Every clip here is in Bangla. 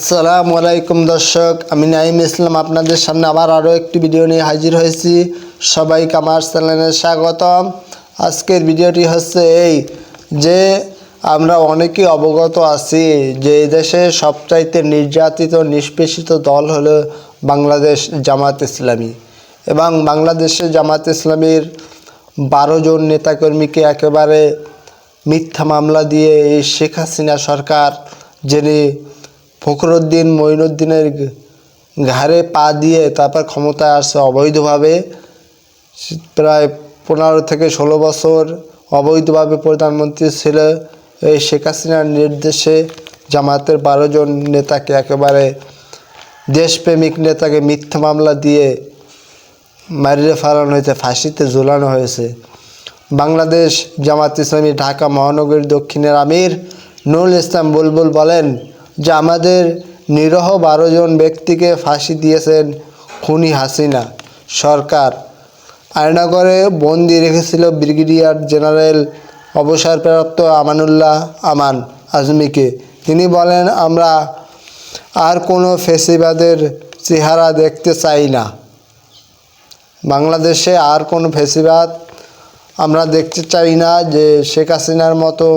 আসসালামু আলাইকুম দর্শক, আমি নাইম ইসলাম আপনাদের সামনে আবার আরও একটি ভিডিও নিয়ে হাজির হয়েছি। সবাইকে আমার চ্যানেলে স্বাগতম। আজকের ভিডিওটি হচ্ছে এই যে আমরা অনেকেই অবগত আছি যে দেশে সবচাইতে নির্যাতিত, নিষ্পেষিত দল হলো বাংলাদেশ জামাত ইসলামী। এবং বাংলাদেশে জামাত ইসলামীর বারো জন নেতাকর্মীকে একেবারে মিথ্যা মামলা দিয়ে এই শেখ হাসিনা সরকার, যিনি ফখরুদ্দিন মঈনুদ্দিনের ঘাড়ে পা দিয়ে তারপর ক্ষমতায় আসছে অবৈধভাবে। প্রায় পনেরো থেকে ষোলো বছর অবৈধভাবে প্রধানমন্ত্রী ছিল এই শেখ হাসিনার নির্দেশে জামাতের বারো জন নেতাকে একেবারে দেশপ্রেমিক নেতাকে মিথ্যা মামলা দিয়ে মারিয়ে ফেলানো হয়েছে, ফাঁসিতে ঝুলানো হয়েছে। বাংলাদেশ জামাত ইসলামী ঢাকা মহানগরীর দক্ষিণের আমির নুরুল ইসলাম বুলবুল বলেন যে আমাদের নিরহ বারো জন ব্যক্তিকে ফাঁসি দিয়েছেন খুনি হাসিনা। সরকার আয়নাগরে বন্দি রেখেছিল ব্রিগেডিয়ার জেনারেল অবসরপ্রাপ্ত আমানুল্লাহ আমান আজমিকে। তিনি বলেন, আমরা আর কোনো ফেসিবাদের চেহারা দেখতে চাই না। বাংলাদেশে আর কোনো ফেসিবাদ আমরা দেখতে চাই না যে শেখ হাসিনার মতো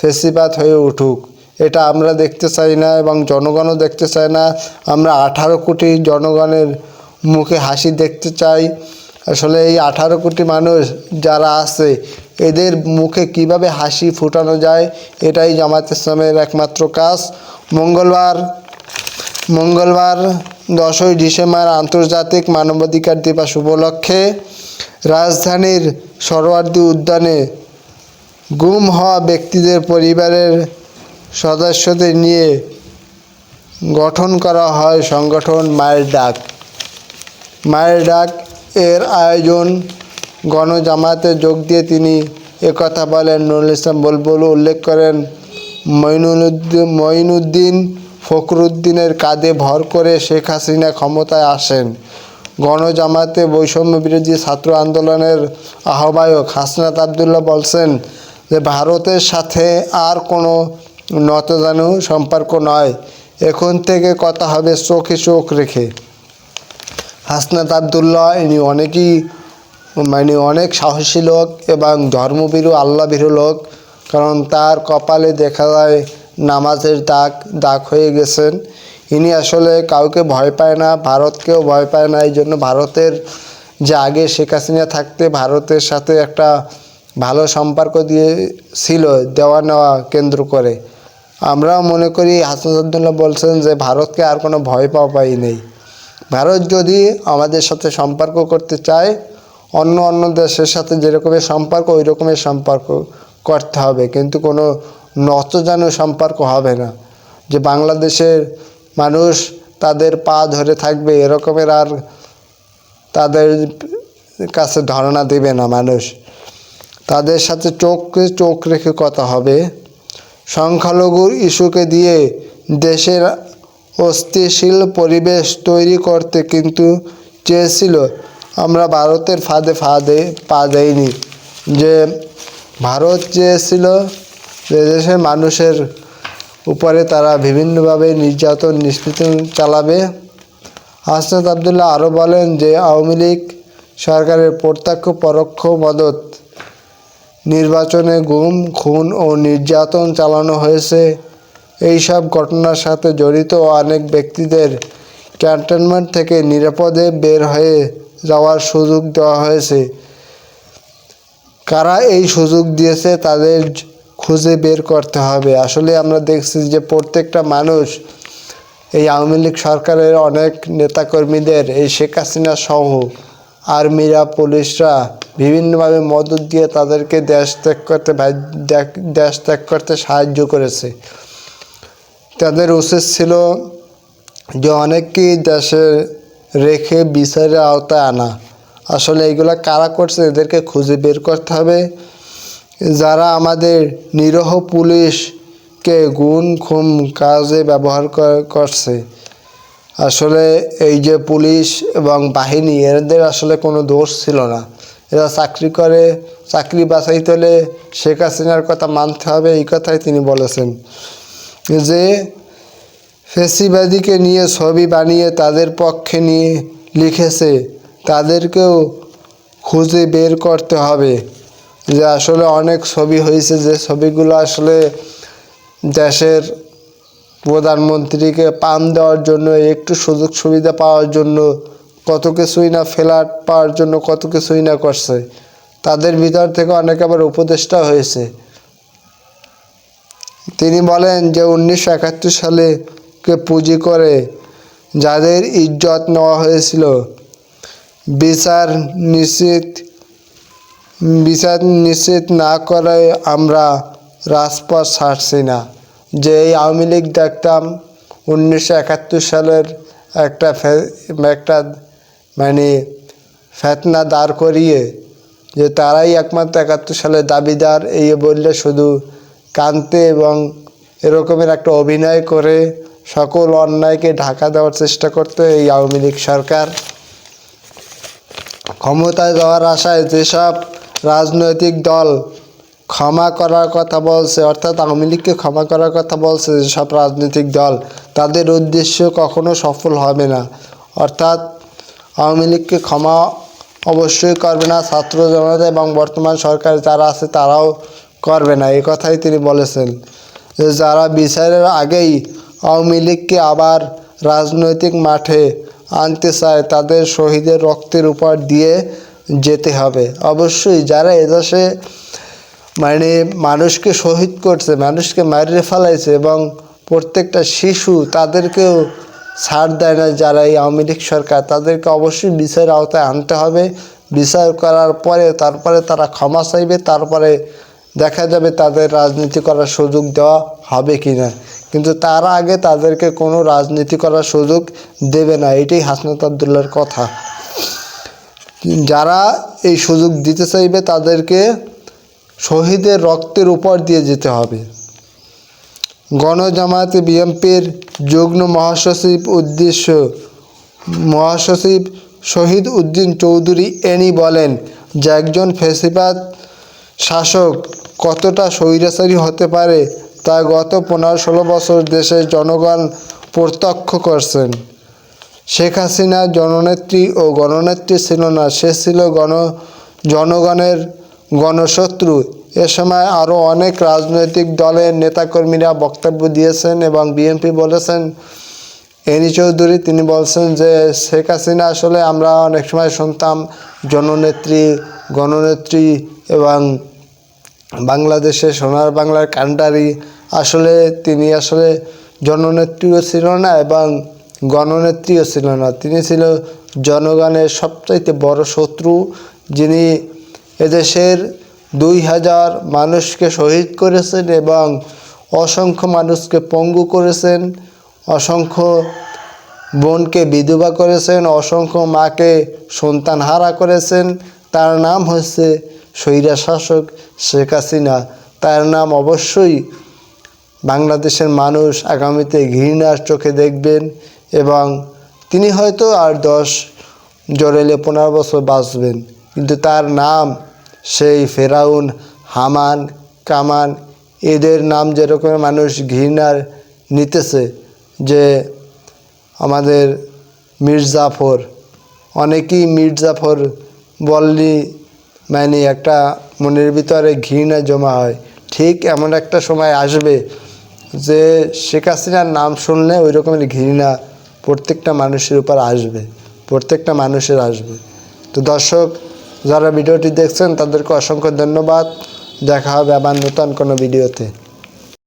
ফেসিবাদ হয়ে উঠুক। এটা আমরা দেখতে চাই না এবং জনগণও দেখতে চায় না। আমরা আঠারো কোটি জনগণের মুখে হাসি দেখতে চাই। আসলে এই আঠারো কোটি মানুষ যারা আছে, এদের মুখে কীভাবে হাসি ফুটানো যায়, এটাই জামাত ইসলামের একমাত্র কাজ। মঙ্গলবার মঙ্গলবার দশই ডিসেম্বর আন্তর্জাতিক মানবাধিকার দিবস উপলক্ষে রাজধানীর সরোয়ার্দী উদ্যানে গুম হওয়া ব্যক্তিদের পরিবারের সদস্যদের নিয়ে গঠন করা হয় সংগঠন মায়ের ডাক। মায়ের ডাক এর আয়োজন গণজামাতে যোগ দিয়ে তিনি একথা বলেন। নুরুল ইসলাম বুলবুল উল্লেখ করেন মঈনুদ্দিন মঈনুদ্দিন ফখরুদ্দিনের কাঁধে ভর করে শেখ হাসিনা ক্ষমতায় আসেন। গণজামাতে বৈষম্য বিরোধী ছাত্র আন্দোলনের আহ্বায়ক হাসনাত আবদুল্লাহ বলছেন যে, ভারতের সাথে আর কোনো নতজানু সম্পর্ক নয়। এখন থেকে কথা হবে চোখে চোখ রেখে। হাসনাত আবদুল্লাহ, ইনি অনেকই মানে অনেক সাহসী লোক এবং ধর্মভীরু আল্লাভীরু লোক। কারণ তার কপালে দেখা যায় নামাজের দাগ দাগ হয়ে গেছেন। ইনি আসলে কাউকে ভয় পায় না, ভারতকেও ভয় পায় না। এই জন্য ভারতের যে আগে শেখ হাসিনা থাকতে, ভারতের সাথে একটা ভালো সম্পর্ক দিয়ে ছিল, দেওয়া নেওয়া কেন্দ্র করে। আমরাও মনে করি হাসান বলছেন যে ভারতকে আর কোনো ভয় পাওয়া পাই নেই। ভারত যদি আমাদের সাথে সম্পর্ক করতে চায়, অন্য অন্য দেশের সাথে যেরকমের সম্পর্ক ওই রকমের সম্পর্ক করতে হবে। কিন্তু কোনো নতজানু সম্পর্ক হবে না। যে বাংলাদেশের মানুষ তাদের পা ধরে থাকবে, এরকমের আর তাদের কাছে ধারণা দেবে না মানুষ। তাদের সাথে চোখ চোখ রেখে কথা হবে। সংখ্যালঘুর ইস্যুকে দিয়ে দেশের অস্থিতিশীল পরিবেশ তৈরি করতে কিন্তু চেয়েছিল। আমরা ভারতের ফাঁদে ফাঁদে পা দেয়নি যে ভারত চেয়েছিল যে দেশের মানুষের উপরে তারা বিভিন্নভাবে নির্যাতন, নিষ্পীড়ন চালাবে। হাসনাত আবদুল্লাহ আরও বলেন যে আওয়ামী লীগ সরকারের প্রত্যক্ষ পরোক্ষ মদত নির্বাচনে গুম, খুন ও নির্যাতন চালানো হয়েছে। এই সব ঘটনার সাথে জড়িত অনেক ব্যক্তিদের ক্যান্টনমেন্ট থেকে নিরাপদে বের হয়ে যাওয়ার সুযোগ দেওয়া হয়েছে। কারা এই সুযোগ দিয়েছে তাদের খুঁজে বের করতে হবে। আসলে আমরা দেখছি যে প্রত্যেকটা মানুষ, এই আওয়ামী লীগ সরকারের অনেক নেতাকর্মীদের, এই শেখ হাসিনা সহ আর্মিরা, পুলিশরা বিভিন্নভাবে মদত দিয়ে তাদেরকে দেশ ত্যাগ করতে দেশ ত্যাগ করতে সাহায্য করেছে। তাদের উচিত ছিল যে অনেককেই দেশে রেখে বিচারের আওতায় আনা। আসলে এগুলা কারা করছে এদেরকে খুঁজে বের করতে হবে। যারা আমাদের নিরহ পুলিশকে গুণ খুম কাজে ব্যবহার করছে আসলে এই যে পুলিশ এবং বাহিনী, এদের আসলে কোনো দোষ ছিল না। এরা চাকরি করে, চাকরি বাছাইতে হলে শেখ হাসিনার কথা মানতে হবে, এই কথাই তিনি বলেছেন। যে ফেসিবাদীকে নিয়ে ছবি বানিয়ে তাদের পক্ষে নিয়ে লিখেছে, তাদেরকেও খুঁজে বের করতে হবে। যে আসলে অনেক ছবি হয়েছে, যে ছবিগুলো আসলে দেশের প্রধানমন্ত্রীকে পাম দেওয়ার জন্য, একটু সুযোগ সুবিধা পাওয়ার জন্য, কত কিছুই না ফ্ল্যাট পাওয়ার জন্য কত কিছুই না করছে। তাদের ভিতর থেকে অনেক আবার উপদেষ্টা হয়েছে। তিনি বলেন যে, উনিশশো একাত্তর সালে কে পুঁজি করে যাদের ইজ্জত নেওয়া হয়েছিল, বিচার নিশ্চিত বিচার নিশ্চিত না করায় আমরা রাজপথ ছাড়ছি না। যে এই আওয়ামী লীগ দেখতাম উনিশশো একাত্তর সালের একটা একটা মানে ফেতনা দাঁড় করিয়ে যে তারাই একমাত্র একাত্তর সালের দাবিদার, এই বললে শুধু কানতে এবং এরকমের একটা অভিনয় করে সকল অন্যায়কে ঢাকা দেওয়ার চেষ্টা করতে এই আওয়ামী লীগ সরকার। ক্ষমতায় যাওয়ার আশায় যেসব রাজনৈতিক দল ক্ষমা করার কথা বলছে, অর্থাৎ আওয়ামী লীগকে ক্ষমা করার কথা বলছে যেসব রাজনৈতিক দল, তাদের উদ্দেশ্য কখনো সফল হবে না। অর্থাৎ আওয়ামী লীগকে ক্ষমা অবশ্যই করবে না, ছাত্র জনতা এবং বর্তমান সরকার যারা আছে তারাও করবে না এই কথাই তিনি বলেছেন। যে যারা বিচারের আগেই আওয়ামী লীগকে আবার রাজনৈতিক মাঠে আনতে চায়, তাদের শহীদের রক্তের উপর দিয়ে যেতে হবে। অবশ্যই যারা এদেশে মানে মানুষকে শহীদ করছে, মানুষকে মারিয়ে ফেলাইছে এবং প্রত্যেকটা শিশু তাদেরকেও ছাড় দেয় না যারা এই আওয়ামী লীগ সরকার। তাদেরকে অবশ্যই বিচারের আওতায় আনতে হবে। বিচার করার পরে তারপরে তারা ক্ষমা চাইবে, তারপরে দেখা যাবে তাদের রাজনীতি করার সুযোগ দেওয়া হবে কি না কিন্তু তার আগে তাদেরকে কোনো রাজনীতি করার সুযোগ দেবে না, এটাই হাসনাত আবদুল্লার কথা। যারা এই সুযোগ দিতে চাইবে তাদেরকে শহীদের রক্তের উপর দিয়ে যেতে হবে। গণজামায়াতে বিএনপির যুগ্ম মহাসচিব উদ্দেশ্য, মহাসচিব শহীদ উদ্দিন চৌধুরী এনি বলেন, যে একজন ফেসিবাদ শাসক কতটা স্বৈরাচারী হতে পারে, তা গত পনেরো ষোলো বছর দেশের জনগণ প্রত্যক্ষ করছেন। শেখ হাসিনা জননেত্রী ও গণনেত্রী ছিল না, সে ছিল গণ জনগণের গণশত্রু। এ সময় আরও অনেক রাজনৈতিক দলের নেতাকর্মীরা বক্তব্য দিয়েছেন এবং বিএনপি বলেছেন, এনি চৌধুরী, তিনি বলছেন যে শেখ হাসিনা আসলে আমরা অনেক সময় শুনতাম জননেত্রী, গণনেত্রী এবং বাংলাদেশে সোনার বাংলার কান্ডারি আসলে তিনি আসলে জননেত্রীও ছিল না এবং গণনেত্রীও ছিল না। তিনি ছিল জনগণের সবচাইতে বড় শত্রু, যিনি এদেশের দুই হাজার মানুষকে শহীদ করেছেন এবং অসংখ্য মানুষকে পঙ্গু করেছেন, অসংখ্য বোনকে বিধবা করেছেন, অসংখ্য মাকে সন্তান হারা করেছেন। তার নাম হচ্ছে স্বৈরা শাসক শেখ হাসিনা। তার নাম অবশ্যই বাংলাদেশের মানুষ আগামীতে ঘৃণার চোখে দেখবেন এবং তিনি হয়তো আর দশ জড়েলে পনেরো বছর বাঁচবেন। কিন্তু তার নাম সেই ফেরাউন, হামান, কামান, এদের নাম যেরকম মানুষ ঘৃণার নিতেছে যে আমাদের মির্জাফর। অনেকেই মির্জাফর বললি মানে একটা মনের ভিতরে ঘৃণা জমা হয়। ঠিক এমন একটা সময় আসবে যে শেখ হাসিনার নাম শুনলে ওই রকমের ঘৃণা প্রত্যেকটা মানুষের উপর আসবে, প্রত্যেকটা মানুষের আসবে। তো দর্শক যারা ভিডিওটি দেখছেন তাদেরকে অসংখ্য ধন্যবাদ। দেখা হবে আবার নতুন কোনো ভিডিওতে।